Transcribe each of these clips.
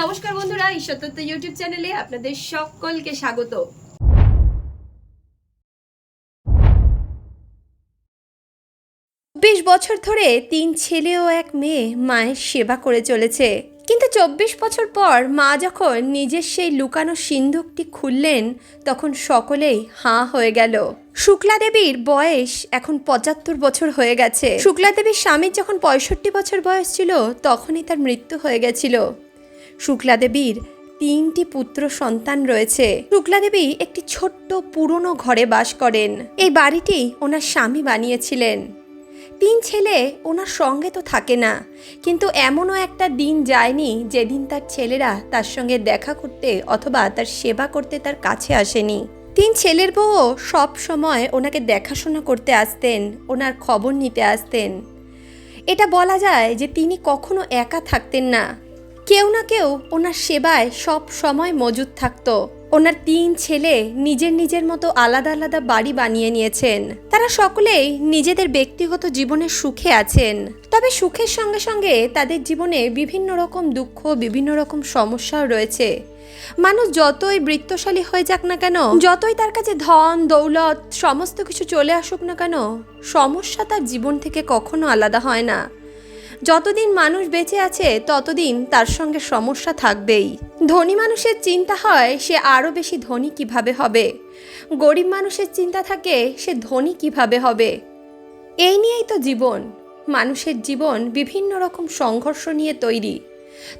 নমস্কার বন্ধুরা ঈশ্বরতত্ত্ব ইউটিউব চ্যানেলে আপনাদের সকলকে স্বাগত। বিশ বছর ধরে তিন ছেলে ও এক মেয়ে মায়ের সেবা করে চলেছে। কিন্তু চব্বিশ বছর পর মা যখন নিজের সেই লুকানো সিন্ধুকটি খুললেন, তখন সকলেই হাঁ হয়ে গেল। শুক্লা দেবীর বয়স এখন পঁচাত্তর বছর হয়ে গেছে। শুক্লা দেবীর স্বামীর যখন পঁয়ষট্টি বছর বয়স ছিল, তখনই তার মৃত্যু হয়ে গেছিল। শুক্লা দেবীর তিনটি পুত্র সন্তান রয়েছে। শুক্লা দেবী একটি ছোট্ট পুরনো ঘরে বাস করেন। এই বাড়িটি ওনার স্বামী বানিয়েছিলেন। তিন ছেলে ওনার সঙ্গে তো থাকে না, কিন্তু এমনও একটা দিন যায়নি যেদিন তার ছেলেরা তার সঙ্গে দেখা করতে অথবা তার সেবা করতে তার কাছে আসেনি। তিন ছেলের বউও সব সময় ওনাকে দেখাশোনা করতে আসতেন, ওনার খবর নিতে আসতেন। এটা বলা যায় যে তিনি কখনো একা থাকতেন না। কেউ না কেউ ওনার সেবায় সব সময় মজুদ থাকতো। ওনার তিন ছেলে নিজের নিজের মতো আলাদা আলাদা বাড়ি বানিয়ে নিয়েছেন। তারা সকলেই নিজেদের ব্যক্তিগত জীবনে সুখে আছেন। তবে সুখের সঙ্গে সঙ্গে তাদের জীবনে বিভিন্ন রকম দুঃখ, বিভিন্ন রকম সমস্যাও রয়েছে। মানুষ যতই বৃত্তশালী হয়ে যাক না কেন, যতই তার কাছে ধন, দৌলত, সমস্ত কিছু চলে আসুক না কেন, সমস্যা তার জীবন থেকে কখনো আলাদা হয় না। যতদিন মানুষ বেঁচে আছে, ততদিন তার সঙ্গে সমস্যা থাকবেই। ধনী মানুষের চিন্তা হয়, সে আরও বেশি ধনী কীভাবে হবে? গরিব মানুষের চিন্তা থাকে, সে ধনী কীভাবে হবে? এই নিয়েই তো জীবন। মানুষের জীবন বিভিন্ন রকম সংঘর্ষ নিয়ে তৈরি।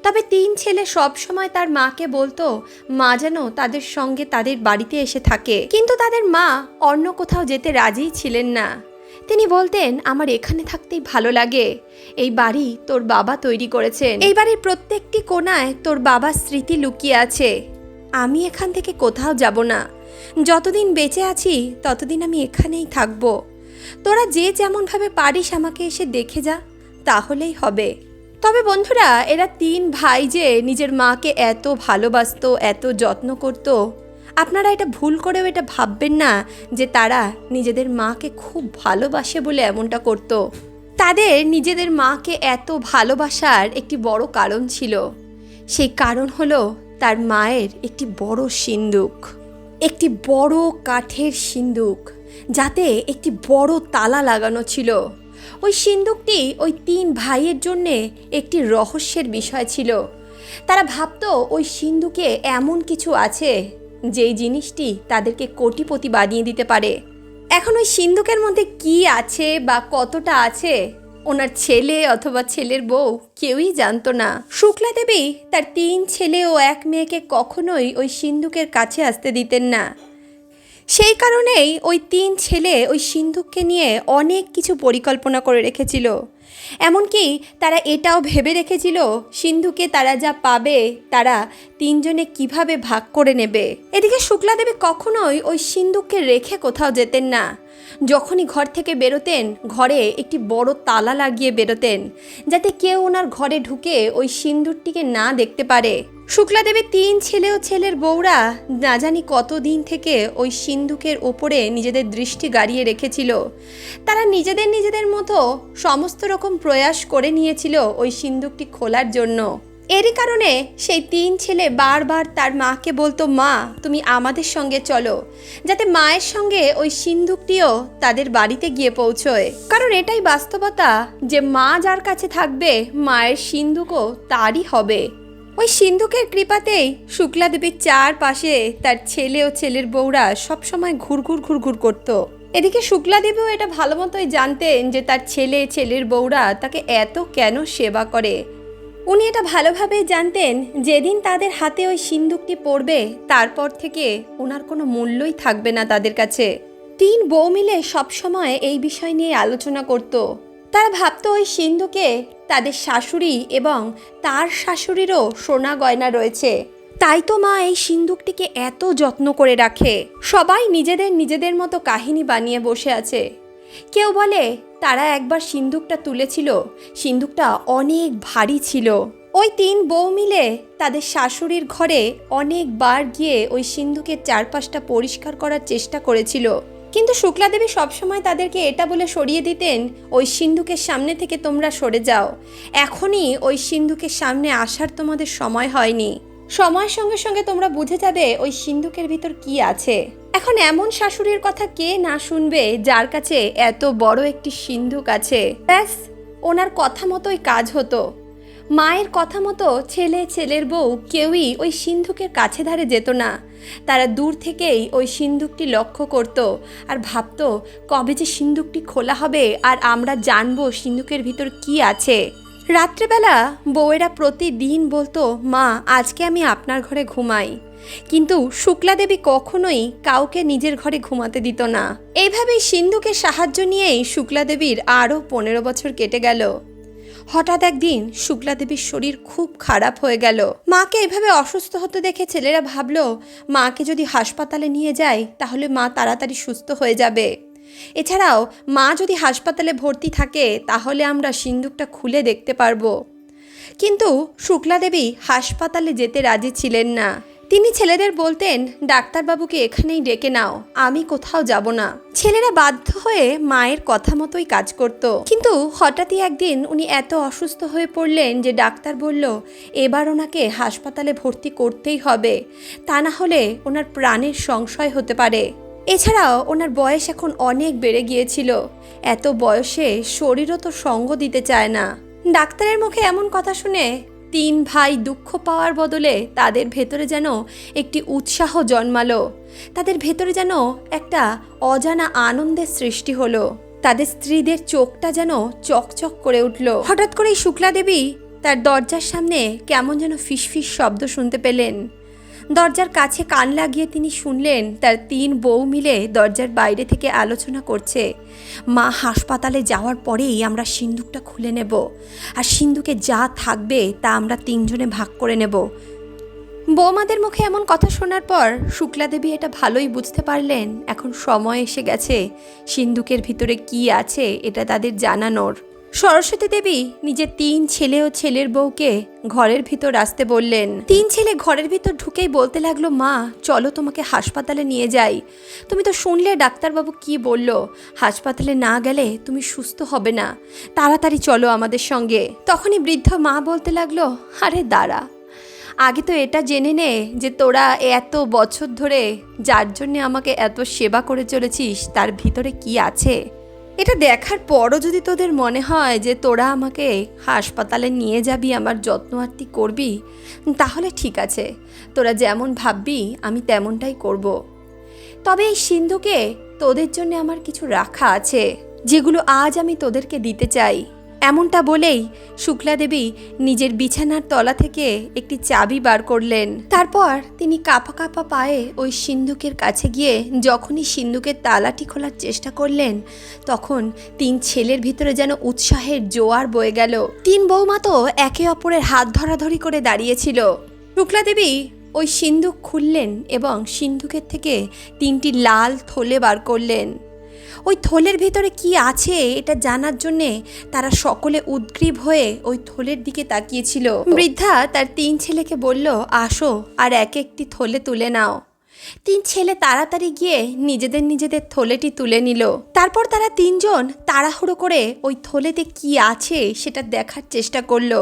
তবে তিন ছেলে সব সময় তার মাকে বলতো, মা যেন তাদের সঙ্গে তাদের বাড়িতে এসে থাকে। কিন্তু তাদের মা অন্য কোথাও যেতে রাজিই ছিলেন না। তিনি বলতেন, আমার এখানে থাকতেই ভালো লাগে। এই বাড়ি তোর বাবা তৈরি করেছেন। এই বাড়ির প্রত্যেকটি কোনায় তোর বাবার স্মৃতি লুকিয়ে আছে। আমি এখান থেকে কোথাও যাব না। যতদিন বেঁচে আছি, ততদিন আমি এখানেই থাকব। তোরা যে যেমনভাবে পারিস আমাকে এসে দেখে যা, তাহলেই হবে। তবে বন্ধুরা, এরা তিন ভাই যে নিজের মাকে এত ভালোবাসতো, এত যত্ন করত আপনারা এটা ভুল করেও এটা ভাববেন না যে তারা নিজেদের মাকে খুব ভালোবাসে বলে এমনটা করত। তাদের নিজেদের মাকে এত ভালোবাসার একটি বড় কারণ ছিল। সেই কারণ হলো তার মায়ের একটি বড় সিন্দুক। একটি বড় কাঠের সিন্দুক, যাতে একটি বড় তালা লাগানো ছিল। ওই সিন্দুকটি ওই তিন ভাইয়ের জন্যে একটি রহস্যের বিষয় ছিল। তারা ভাবতো ওই সিন্ধুকে এমন কিছু আছে যেই জিনিসটি তাদেরকে কোটিপতি বানিয়ে দিতে পারে। এখন ওই সিন্ধুকের মধ্যে কি আছে বা কতটা আছে? ওনার ছেলে অথবা ছেলের বউ কেউই জানতো না। শুক্লা দেবী তার তিন ছেলে ও এক মেয়েকে কখনোই ওই সিন্ধুকের কাছে আসতে দিতেন না। সেই কারণেই ওই তিন ছেলে ওই সিন্ধুককে নিয়ে অনেক কিছু পরিকল্পনা করে রেখেছিল। এমনকি তারা এটাও ভেবে রেখেছিল, সিন্ধুকে তারা যা পাবে, তারা তিনজনে কীভাবে ভাগ করে নেবে। এদিকে শুক্লাদেবী কখনোই ওই সিন্ধুকে রেখে কোথাও যেতেন না। যখনই ঘর থেকে বেরোতেন, ঘরে একটি বড় তালা লাগিয়ে বেরোতেন, যাতে কেউ ওনার ঘরে ঢুকে ওই সিন্দুরটিকে না দেখতে পারে। শুক্লা দেবীর তিন ছেলে ও ছেলের বউরা না জানি কতদিন থেকে ওই সিন্ধুকের ওপরে নিজেদের দৃষ্টি গাড়িয়ে রেখেছিল। তারা নিজেদের নিজেদের মতো সমস্ত রকম প্রয়াস করে নিয়েছিল ওই সিন্ধুকটি খোলার জন্য। এরই কারণে সেই তিন ছেলে বারবার তার মাকে বলতো, মা, তুমি আমাদের সঙ্গে চলো, যাতে মায়ের সঙ্গে ওই সিন্ধুকটিও তাদের বাড়িতে গিয়ে পৌঁছয়। কারণ এটাই বাস্তবতা যে মা যার কাছে থাকবে, মায়ের সিন্ধুকও তারই হবে। ওই সিন্ধুকের কৃপাতেই শুক্লা দেবীর চারপাশে তার ছেলে ও ছেলের বউরা সবসময় ঘুরঘুর ঘুরঘুর করত। এদিকে শুক্লা দেবীও এটা ভালো মতোই জানতেন যে তার ছেলে, ছেলের বউরা তাকে এত কেন সেবা করে। উনি এটা ভালোভাবেই জানতেন, যেদিন তাদের হাতে ওই সিন্দুকটি পড়বে, তারপর থেকে ওনার কোনো মূল্যই থাকবে না তাদের কাছে। তিন বউ মিলে সবসময় এই বিষয় নিয়ে আলোচনা করত। তারা ভাবতো ওই সিন্ধুকে তাদের শাশুড়ি এবং তার শাশুড়িরও সোনা গয়না রয়েছে। তাই তো মা এই সিন্দুকটিকে এত যত্ন করে রাখে। সবাই নিজেদের নিজেদের মতো কাহিনী বানিয়ে বসে আছে। কেউ বলে, তারা একবার সিন্দুকটা তুলেছিল সিন্দুকটা অনেক ভারী ছিল। ওই তিন বউ মিলে তাদের শাশুড়ির ঘরে অনেকবার গিয়ে ওই সিন্ধুকের চারপাশটা পরিষ্কার করার চেষ্টা করেছিল। কিন্তু শুক্লাদেবী সবসময় তাদেরকে এটা বলে সরিয়ে দিতেন, ওই সিন্ধুকের সামনে থেকে তোমরা সরে যাও। এখনই ওই সিন্ধুকের সামনে আসার তোমাদের সময় হয়নি। সময়ের সঙ্গে সঙ্গে তোমরা বুঝে যাবে ওই সিন্ধুকের ভিতর কি আছে। এখন এমন শাশুড়ির কথা কে না শুনবে যার কাছে এত বড় একটি সিন্ধুক আছে? ব্যাস, ওনার কথা মতোই কাজ হতো। মায়ের কথা মতো ছেলে ছেলের বউ কেউই ওই সিন্ধুকের কাছে ধারে যেত না। তারা দূর থেকেই ওই সিন্ধুকটি লক্ষ্য করত আর ভাবতো, কবে যে সিন্ধুকটি খোলা হবে আর আমরা জানব সিন্ধুকের ভিতর কি আছে। রাত্রেবেলা বউয়েরা প্রতিদিন বলতো, মা, আজকে আমি আপনার ঘরে ঘুমাই। কিন্তু শুক্লা দেবী কখনোই কাউকে নিজের ঘরে ঘুমাতে দিত না। এইভাবেই সিন্ধুকে সাহায্য নিয়েই শুক্লা দেবীর আরও পনেরো বছর কেটে গেল। হঠাৎ একদিন শুক্লা দেবীর শরীর খুব খারাপ হয়ে গেল। মাকে এভাবে অসুস্থ হতে দেখে ছেলেরা ভাবল, মাকে যদি হাসপাতালে নিয়ে যায়, তাহলে মা তাড়াতাড়ি সুস্থ হয়ে যাবে। এছাড়াও মা যদি হাসপাতালে ভর্তি থাকে, তাহলে আমরা সিন্দুকটা খুলে দেখতে পারব। কিন্তু শুক্লা দেবী হাসপাতালে যেতে রাজি ছিলেন না। তিনি ছেলেদের বলতেন, ডাক্তারবাবুকে এখানেই ডেকে নাও, আমি কোথাও যাব না। ছেলেরা বাধ্য হয়ে মায়ের কথা মতোই কাজ করত। কিন্তু হঠাৎই একদিন উনি এত অসুস্থ হয়ে পড়লেন যে ডাক্তার বলল, এবার ওনাকে হাসপাতালে ভর্তি করতেই হবে। তা না হলে ওনার প্রাণের সংশয় হতে পারে। এছাড়াও ওনার বয়স এখন অনেক বেড়ে গিয়েছিল। এত বয়সে শরীরও তো সঙ্গ দিতে চায় না। ডাক্তারের মুখে এমন কথা শুনে তিন ভাই দুঃখ পাওয়ার বদলে তাদের ভেতরে যেন একটি উৎসাহ জন্মালো। তাদের ভেতরে যেন একটা অজানা আনন্দের সৃষ্টি হলো। তাদের স্ত্রীদের চোখটা যেন চকচক করে উঠল। হঠাৎ করেই শুক্লা দেবী তার দরজার সামনে কেমন যেন ফিসফিস শব্দ শুনতে পেলেন। দরজার কাছে কান লাগিয়ে তিনি শুনলেন তার তিন বউ মিলে দরজার বাইরে থেকে আলোচনা করছে। মা হাসপাতালে যাওয়ার পরেই আমরা সিন্দুকটা খুলে নেব। আর সিন্দুকে যা থাকবে তা আমরা তিনজনে ভাগ করে নেব। বৌমাদের মুখে এমন কথা শোনার পর শুক্লা দেবী এটা ভালোই বুঝতে পারলেন। এখন সময় এসে গেছে। সিন্দুকের ভিতরে কি আছে এটা তাদের জানানোর। সরস্বতী দেবী নিজের তিন ছেলে ও ছেলের বউকে ঘরের ভিতর আসতে বললেন, তিন ছেলে ঘরের ভিতর ঢুকেই বলতে লাগল, মা, চলো তোমাকে হাসপাতালে নিয়ে যাই। তুমি তো শুনলে ডাক্তারবাবু কি বলল, হাসপাতালে না গেলে তুমি সুস্থ হবে না, তাড়াতাড়ি চলো আমাদের সঙ্গে। তখনই বৃদ্ধ মা বলতে লাগল, আরে দাঁড়া, আগে তো এটা জেনে নে যে তোরা এত বছর ধরে যার জন্যে আমাকে এত সেবা করে চলেছিস, তার ভিতরে কি আছে? এটা দেখার পরও যদি তোদের মনে হয় যে তোরা আমাকে হাসপাতালে নিয়ে যাবি, আমার যত্ন আত্মি করবি, তাহলে ঠিক আছে তোরা যেমন ভাববি, আমি তেমনটাই করব। তবে এই সিন্ধুকে তোদের জন্য আমার কিছু রাখা আছে, যেগুলো আজ আমি তোদেরকে দিতে চাই এমনটা বলেই শুক্লা দেবী নিজের বিছানার তলা থেকে একটি চাবি বার করলেন। তারপর তিনি কাপা কাপা পায়ে ওই সিন্ধুকের কাছে গিয়ে যখনই সিন্ধুকের তালাটি খোলার চেষ্টা করলেন, তখন তিন ছেলের ভিতরে যেন উৎসাহের জোয়ার বয়ে গেল। তিন বৌমা তো একে অপরের হাত ধরাধরি করে দাঁড়িয়েছিল। শুক্লা দেবী ওই সিন্ধুক খুললেন এবং সিন্ধুকের থেকে তিনটি লাল থলে বার করলেন। ওই থলের ভিতরে কি আছে এটা জানার জন্যে তারা সকলে উদ্গ্রীব হয়ে ওই থলের দিকে তাকিয়েছিল। বৃদ্ধা তার তিন ছেলেকে বলল, আসো আর এক একটি থলে তুলে নাও। তিন ছেলে তাড়াতাড়ি গিয়ে নিজেদের নিজেদের থলেটি তুলে নিল। তারপর তারা তিনজন তাড়াহুড়ো করে ওই থলেতে কি আছে সেটা দেখার চেষ্টা করল।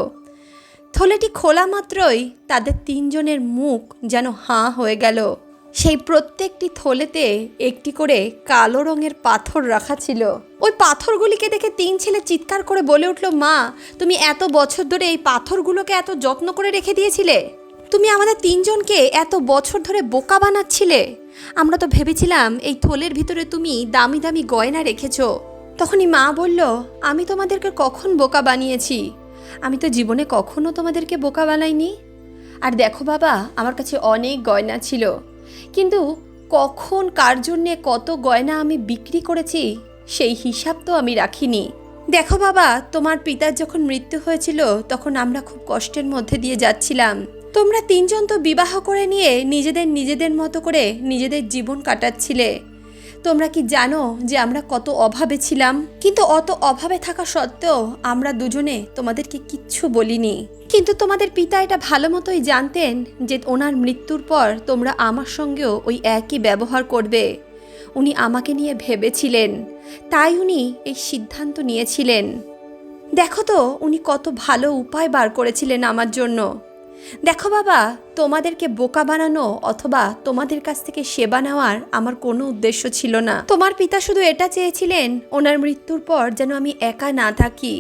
থলেটি খোলা মাত্রই তাদের তিনজনের মুখ যেন হাঁ হয়ে গেল। সেই প্রত্যেকটি থলেতে একটি করে কালো রঙের পাথর রাখা ছিল। ওই পাথরগুলিকে দেখে তিন ছেলে চিৎকার করে বলে উঠল, মা, তুমি এত বছর ধরে এই পাথরগুলোকে এত যত্ন করে রেখে দিয়েছিলে? তুমি আমাদের তিনজনকে এত বছর ধরে বোকা বানাচ্ছিলে? আমরা তো ভেবেছিলাম এই থলের ভিতরে তুমি দামি দামি গয়না রেখেছো। তখনই মা বলল, আমি তোমাদেরকে কখন বোকা বানিয়েছি? আমি তো জীবনে কখনো তোমাদেরকে বোকা বানাইনি। আর দেখো বাবা, আমার কাছে অনেক গয়না ছিল। কিন্তু কখন কার জন্যে কত গয়না আমি বিক্রি করেছি, সেই হিসাব তো আমি রাখিনি। দেখো বাবা, তোমার পিতার যখন মৃত্যু হয়েছিল, তখন আমরা খুব কষ্টের মধ্যে দিয়ে যাচ্ছিলাম। তোমরা তিনজন তো বিবাহ করে নিয়ে নিজেদের নিজেদের মতো করে নিজেদের জীবন কাটাচ্ছিলে। তোমরা কি জানো যে আমরা কত অভাবে ছিলাম? কিন্তু অত অভাবে থাকা সত্ত্বেও আমরা দুজনে তোমাদেরকে কিচ্ছু বলিনি। কিন্তু তোমাদের পিতা এটা ভালো মতোই জানতেন যে ওনার মৃত্যুর পর তোমরা আমার সঙ্গেও ওই একই ব্যবহার করবে। উনি আমাকে নিয়ে ভেবেছিলেন। তাই উনি এই সিদ্ধান্ত নিয়েছিলেন। দেখো তো, উনি কত ভালো উপায় বার করেছিলেন আমার জন্য। দেখো বাবা, তোমাদেরকে বোকা বানানো অথবা তোমাদের কাছ থেকে সেবা নেওয়ার আমার কোনো উদ্দেশ্য ছিল না। তোমার পিতা শুধু এটা চেয়েছিলেন, ওনার মৃত্যুর পর যেন আমি একা না থাকি।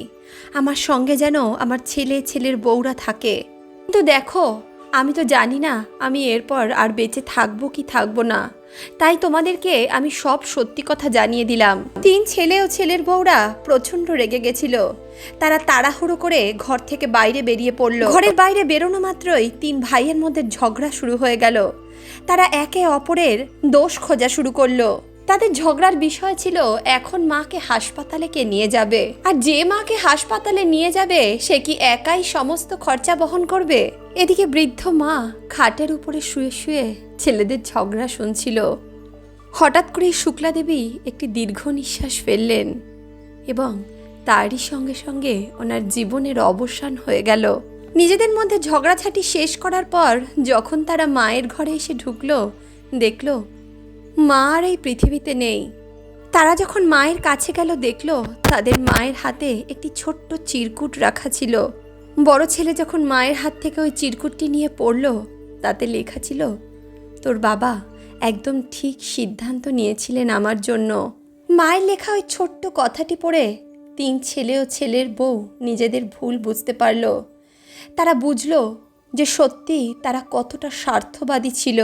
আমার সঙ্গে যেন আমার ছেলে, ছেলের বউরা থাকে। কিন্তু দেখো আমি তো জানি না আমি এরপর আর বেঁচে থাকব কি থাকব না। তাই তোমাদেরকে আমি সব সত্যি কথা জানিয়ে দিলাম। তিন ছেলে ও ছেলের বউরা প্রচণ্ড রেগে গেছিল। তারা তাড়াহুড়ো করে ঘর থেকে বাইরে বেরিয়ে পড়ল। ঘরের বাইরে বেরোনো মাত্রই তিন ভাইয়ের মধ্যে ঝগড়া শুরু হয়ে গেল। তারা একে অপরের দোষ খোঁজা শুরু করল। তাদের ঝগড়ার বিষয় ছিল, এখন মাকে হাসপাতালে কে নিয়ে যাবে? আর যে মাকে হাসপাতালে নিয়ে যাবে, সে কি একাই সমস্ত খরচা বহন করবে? এদিকে বৃদ্ধ মা খাটের উপরে শুয়ে শুয়ে ছেলেদের ঝগড়া শুনছিল। হঠাৎ করেই শুক্লা দেবী একটি দীর্ঘ নিঃশ্বাস ফেললেন এবং তারই সঙ্গে সঙ্গে ওনার জীবনের অবসান হয়ে গেল। নিজেদের মধ্যে ঝগড়াঝাটি শেষ করার পর যখন তারা মায়ের ঘরে এসে ঢুকলো, দেখল মা আর এই পৃথিবীতে নেই। তারা যখন মায়ের কাছে গেল, দেখল তাদের মায়ের হাতে একটি ছোট্ট চিরকুট রাখা ছিল। বড় ছেলে যখন মায়ের হাত থেকে ওই চিরকুটটি নিয়ে পড়ল, তাতে লেখা ছিল, তোর বাবা একদম ঠিক সিদ্ধান্ত নিয়েছিলেন আমার জন্য। মায়ের লেখা ওই ছোট্ট কথাটি পড়ে তিন ছেলে ও ছেলের বউ নিজেদের ভুল বুঝতে পারল। তারা বুঝলো যে সত্যি তারা কতটা স্বার্থবাদী ছিল।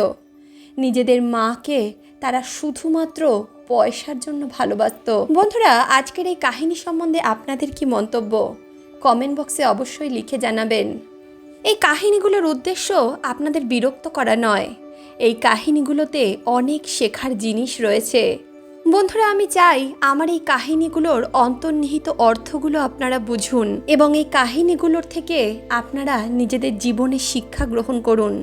নিজেদের মাকে তারা শুধুমাত্র পয়সার জন্য ভালোবাসতো। বন্ধুরা, আজকের এই কাহিনী সম্বন্ধে আপনাদের কি মন্তব্য? কমেন্ট বক্সে অবশ্যই লিখে জানাবেন। এই কাহিনীগুলোর উদ্দেশ্য আপনাদের বিরক্ত করা নয়। এই কাহিনীগুলোতে অনেক শেখার জিনিস রয়েছে। বন্ধুরা, আমি চাই আমার এই কাহিনীগুলোর অন্তর্নিহিত অর্থগুলো আপনারা বুঝুন এবং এই কাহিনীগুলোর থেকে আপনারা নিজেদের জীবনে শিক্ষা গ্রহণ করুন।